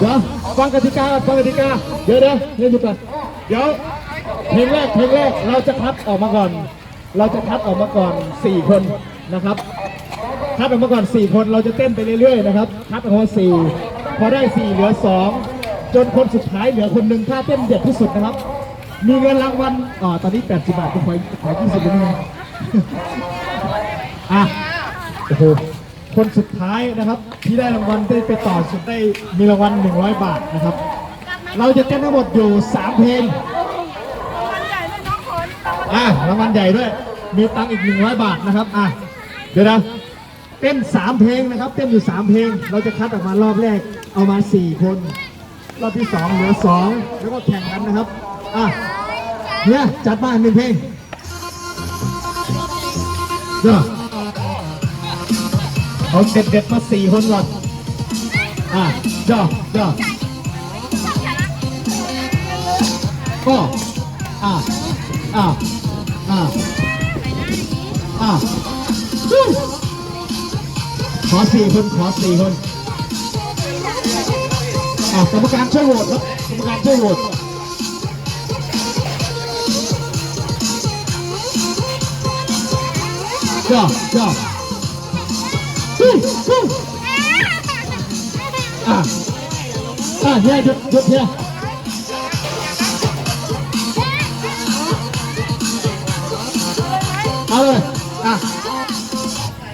เดี๋ยวฟังกติกาฟังกติกาเดี๋ยวเดี๋ยวเดี๋ยวหยุดก่อนเดี๋ยวเพลงแรกเพลงแรกเราจะคัดออกมาก่อน เราจะคัดออกมาก่อนสี่คนนะครับคัดออกมาก่อน 4 คนเราจะเต้นไปเรื่อยๆนะครับคัดออกมา4พอได้ 4 เหลือ 2 จนคนสุดท้ายเหลือคนหนึ่งถ้าเต้นเด็ดที่สุดนะครับ มีเงินรางวัลอ๋อตอนนี้ 80 บาทผมขอขอ20เลยนะอะโอ้โห คนสุดท้ายนะครับ ที่ได้รางวัลได้ไปต่อสุดได้มีรางวัล100 บาทนะครับ เราจะเต้นทั้งหมดอยู่ 3 เพลงอะรางวัลใหญ่ด้วย มีตังค์อีก 100 บาทนะครับอะเดี๋ยวนะเต้น 3 เพลงนะครับ เต้นอยู่ 3 เพลง เราจะคัดออกมารอบแรกเอามา 4 คน รอบที่ 2 เหลือ 2 แล้วก็แข่งกันนะครับอะเนี่ยจัดมาหนึ่งเพลงเดี๋ยว เอาเด็ดๆมา4คนก่อนอะเดี๋ยวเดี๋ยวก็อะอะอะอะขอสี่คนขอสี่คนอะกรรมการช่วยโหวตครับกรรมการช่วยโหวตจ้าจ้า ฮู้ฮู้อะอะเนี่ยหยุดหยุดเนี่ยเอาเลยอะ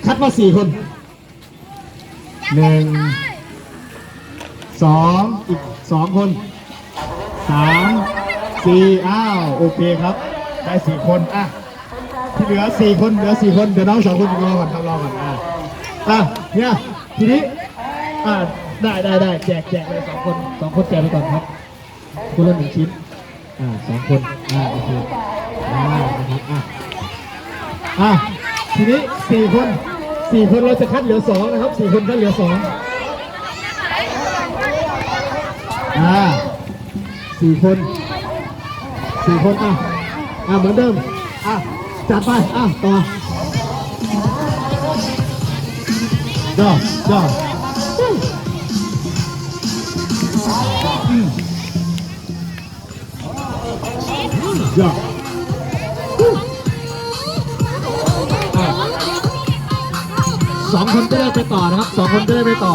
คัดมาสี่คนหนึ่งสองอีกสองคนสามสี่อ้าวโอเคครับ ได้สี่คนอะที่เหลือสี่คนเหลือสี่คนเดี๋ยวน้องสองคนรอก่อนครับรอก่อนอะ อะเนี่ยทีนี้อะได้ได้ได้แจกแจกเลยสองคนสองคนแจกไปก่อนครับคนละหนึ่งชิ้นอ่าสองคนอ่าโอเคอ่านะครับอะอะทีนี้สี่คนสี่คนเราจะคัดเหลือสองนะครับสี่คนคัดเหลือสองอ่าสี่คนสี่คนอะอะเหมือนเดิมอะจัดไปอะต่อ ย่อย่ออืมย่ออะสองคนจะได้ไปต่อนะครับสองคนจะได้ไปต่อ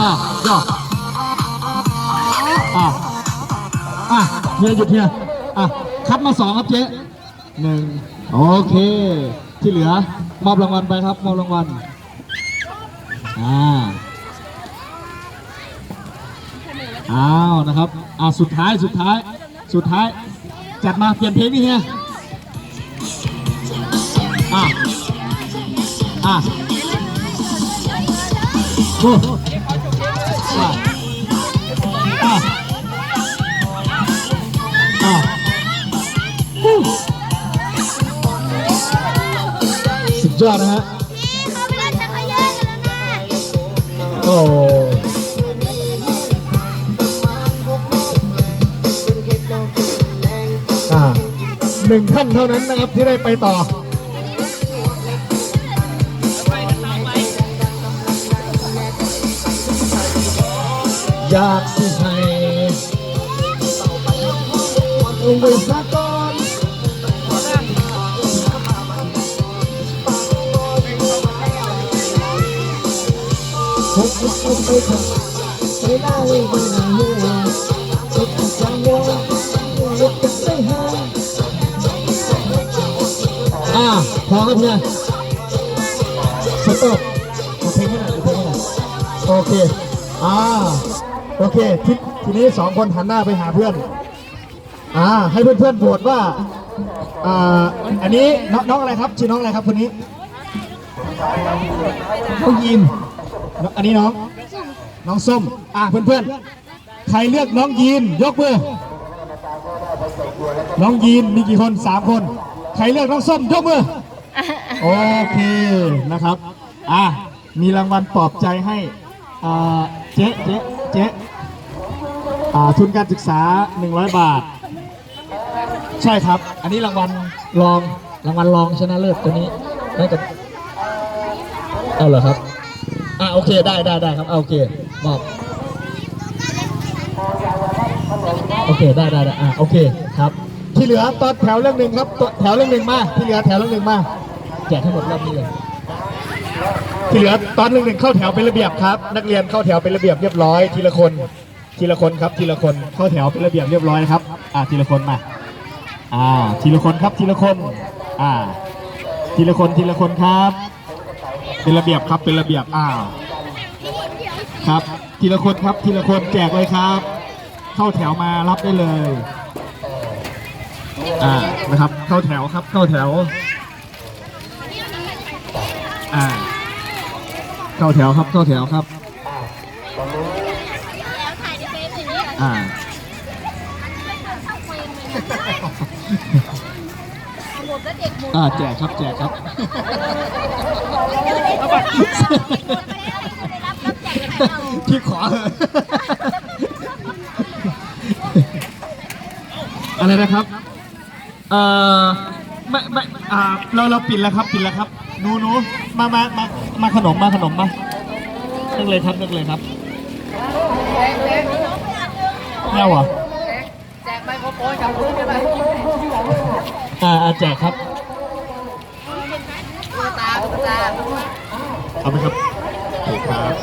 อะย่ออะอะเฮียหยุดเฮียอะ คัดมาสองครับเจ๊หนึ่งโอเค ที่เหลือมอบรางวัลไปครับมอบรางวัลอ่าอ้าวนะครับอ่าสุดท้ายสุดท้ายสุดท้าย จัดมาเปลี่ยนเพลงนี่เฮียอะอะโอ้ ยอดนะฮะโอ้อ่าหนึ่งท่านเท่านั้นนะครับที่ได้ไปต่ออยากสิให้ลงไปสักก่ บกับคนไปทำไปได้เลยไม่านเลยเช็คสัญญาเช็คกันไปหาอ่าพอครับเนี่ยสต็อปโอเคไม่ได้โอเคไม่ได้โอเค อ่า โอเคทีทีนี้สองคนหันหน้าไปหาเพื่อน อ่า ให้เพื่อนๆโหวตว่า อ่า อันนี้น้องน้องอะไรครับ ชื่อน้องอะไรครับคนนี้น้องยีนอันนี้น้อง น้องส้ม อ่าเพื่อนๆ ใครเลือกน้องยีนยกมือ น้องยีนมีกี่คนสามคน ใครเลือกน้องส้มยกมือ โอเคนะครับ อะมีรางวัลปลอบใจให้เจ๊เจ๊เจ๊ทุนการศึกษา 100 บาท ใช่ครับ อันนี้รางวัลรองรางวัลรองชนะเลิศตัวนี้น่าจะเอาเหรอครับ อ่าโอเคได้ได้ได้ครับเอาโอเค มอบโอเคได้ได้ได้อ่าโอเคครับ ที่เหลือตอนแถวเรื่องหนึ่งครับตัวแถวเรื่องหนึ่งมาที่เหลือแถวเรื่องหนึ่งมาแจกให้หมดรอบนี้เลยที่เหลือตอนหนึ่งหนึ่งเข้าแถวเป็นระเบียบครับ นักเรียนเข้าแถวเป็นระเบียบเรียบร้อยทีละคน ทีละคนครับ ทีละคนเข้าแถวเป็นระเบียบเรียบร้อยครับ อ่าทีละคนมาอ่าทีละคนครับทีละคนอ่าทีละคนทีละคนครับ เป็นระเบียบครับเป็นระเบียบอ้าว ครับ ทีละคนครับ ทีละคนแจกเลยครับ เข้าแถวมารับได้เลย อ่า นะครับ เข้าแถวครับ เข้าแถว อ่า เข้าแถวครับ เข้าแถวครับแล้วถ่ายในเฟซอย่างนี้เหรออ่าเข้าเฟรมเลยนะหมดแล้วเด็กหมดอ่าแจกครับ แจกครับ พี่ขอเอะไรนะครับ เอ่อไม่ไม่อ่าเราเราปิดแล้วครับ ปิดแล้วครับหนูหนูมามามามาขนมมาขนมมานึกเลยครับนึกเลยครับแนวเหรอแจกไมโครโฟนกับมือใช่ไหมอ่าแจกครับตาตาเอาไหมครับถูกครับ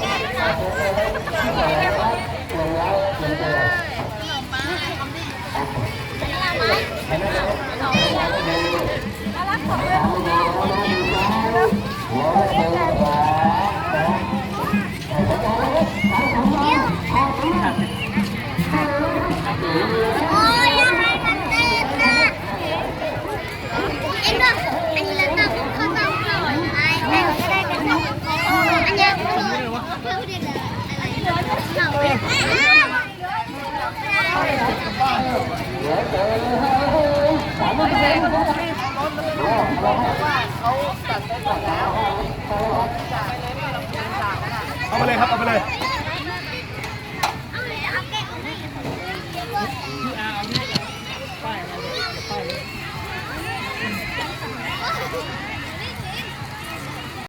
โอ้ยยังให้มันเต้นนะเอ็งก็อันนี้แล้วต้องเขาต้องปล่อยไอ้ไอ้ก็ได้กันนะอันนี้เพิ่ม เพิ่มดีเลยอะไรเราไปเอาไปเลยครับ เอาไปเลยเ